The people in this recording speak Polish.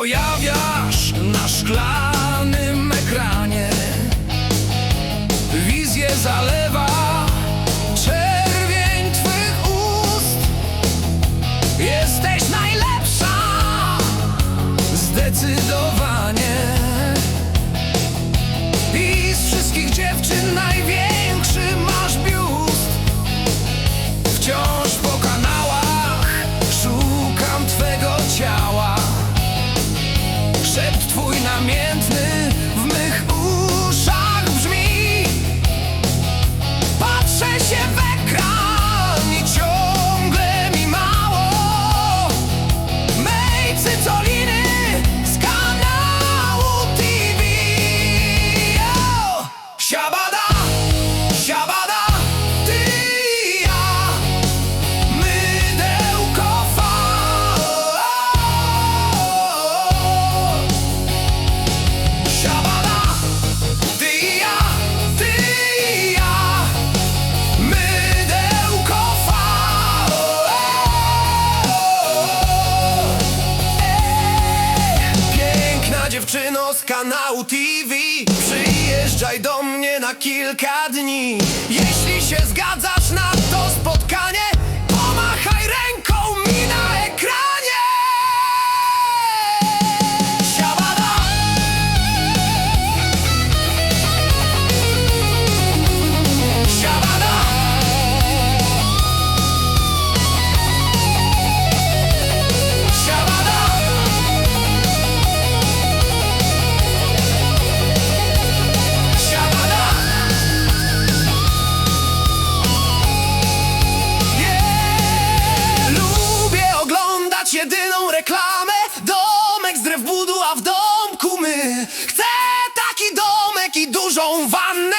pojawiasz na szklanym ekranie. Wizję zalewa czerwień twych ust. Jesteś najlepsza, zdecydowana. pamiętny. dziewczyno z kanału TV Przyjeżdżaj do mnie na kilka dni. Jeśli się zgadzasz na Chcę taki domek i dużą wannę.